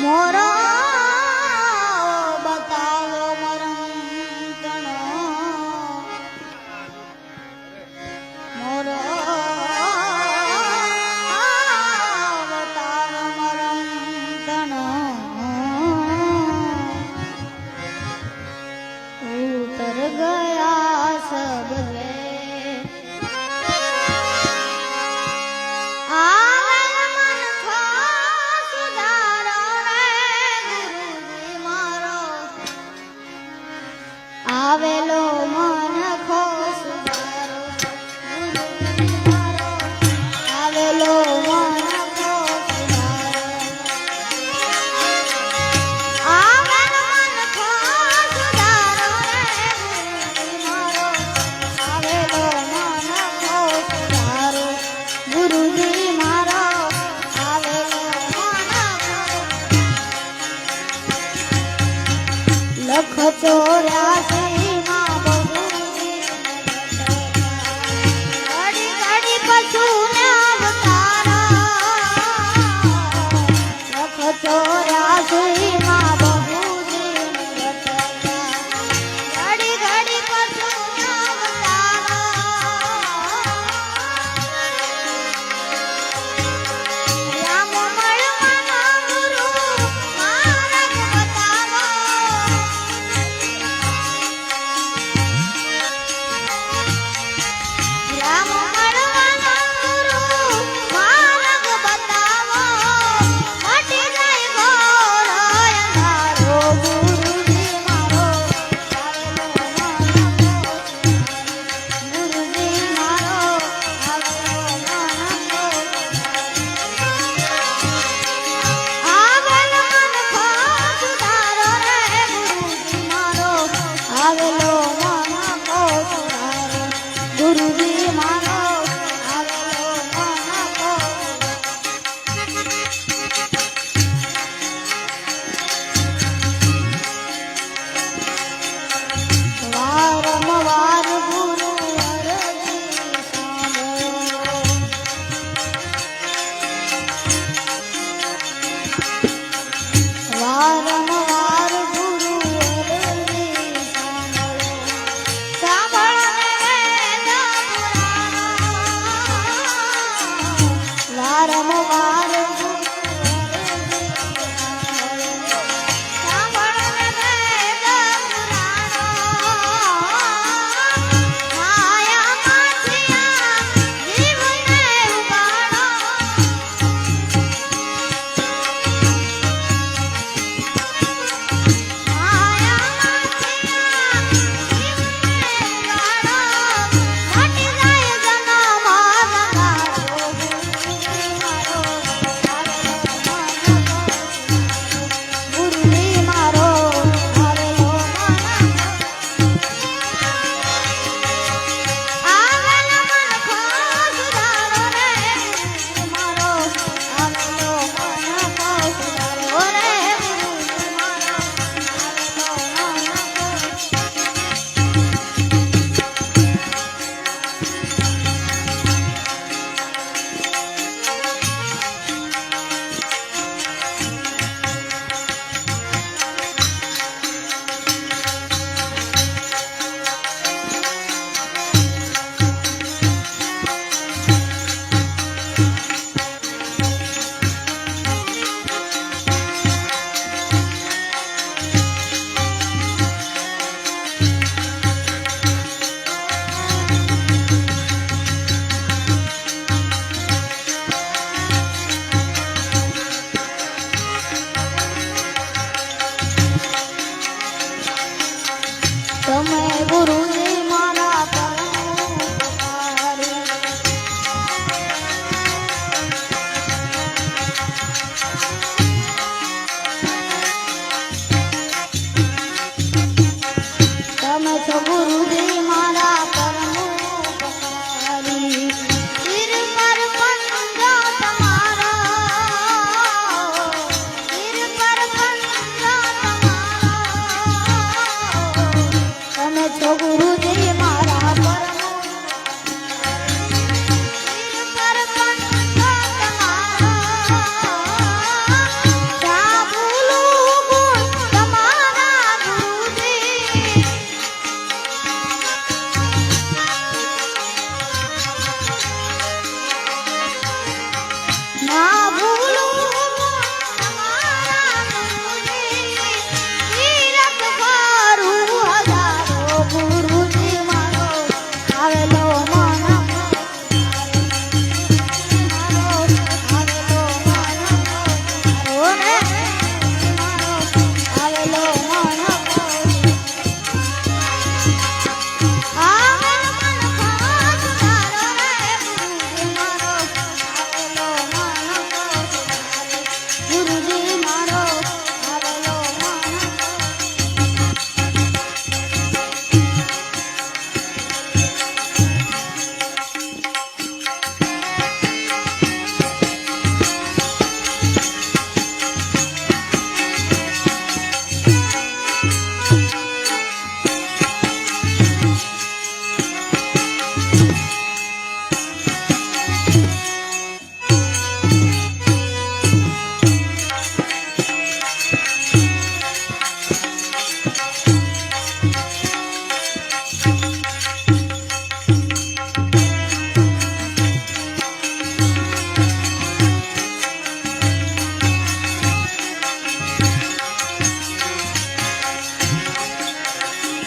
Moro! গুরুদেব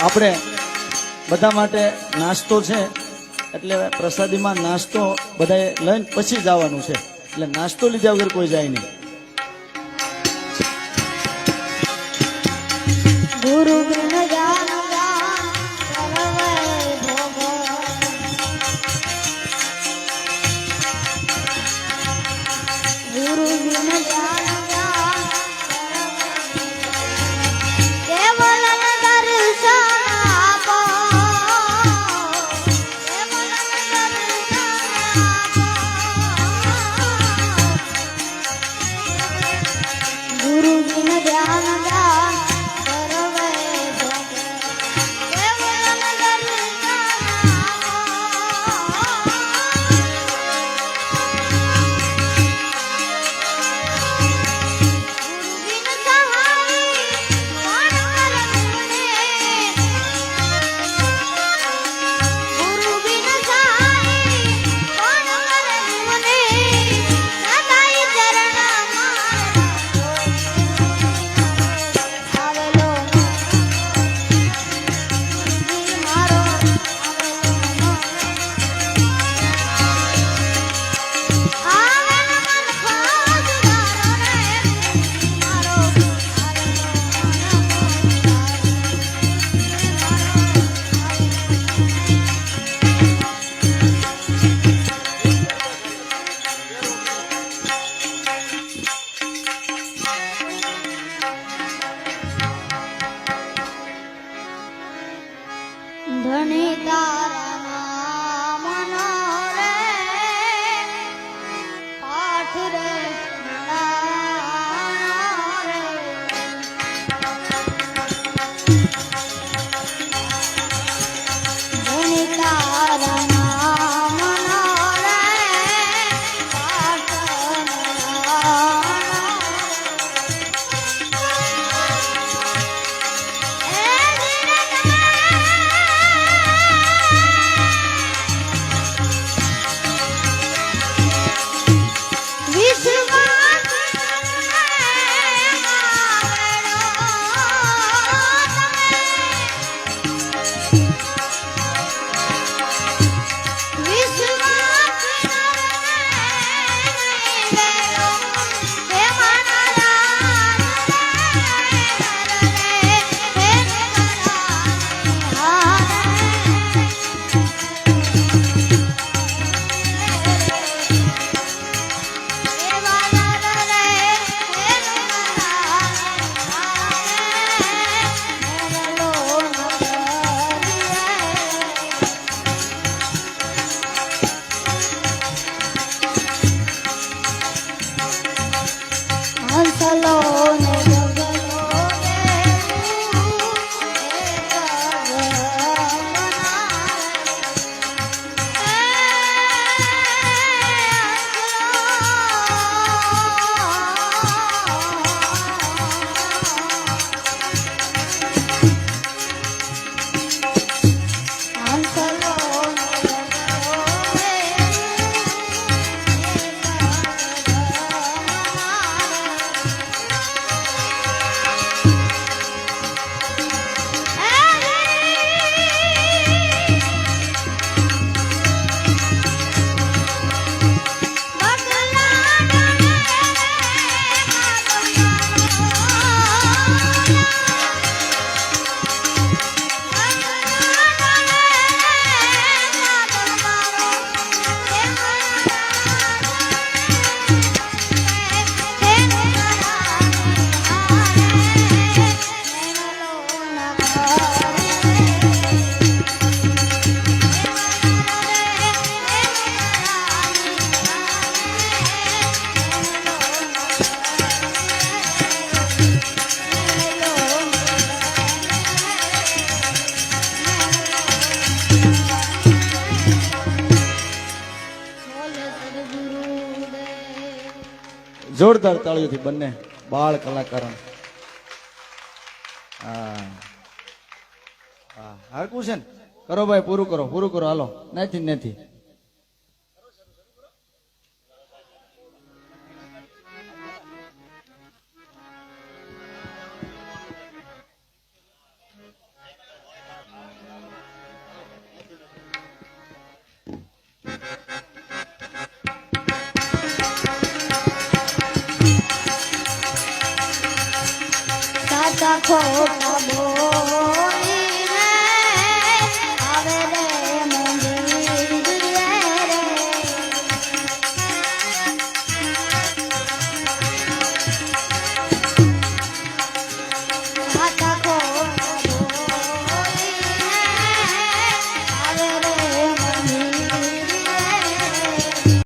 આપણે બધા માટે નાસ્તો છે. એટલે પ્રસાદીમાં નાસ્તો બધાએ લઈને પછી જવાનું છે. એટલે નાસ્તો લીધા વગર કોઈ જાય નહીં. ગુરુ જોરદાર તાળીઓથી બંને બાળ કલાકાર હા. હારકું છે ને? કરો ભાઈ, પૂરું કરો પૂરું કરો, હાલો. નથી નથી. কথা খোঁজ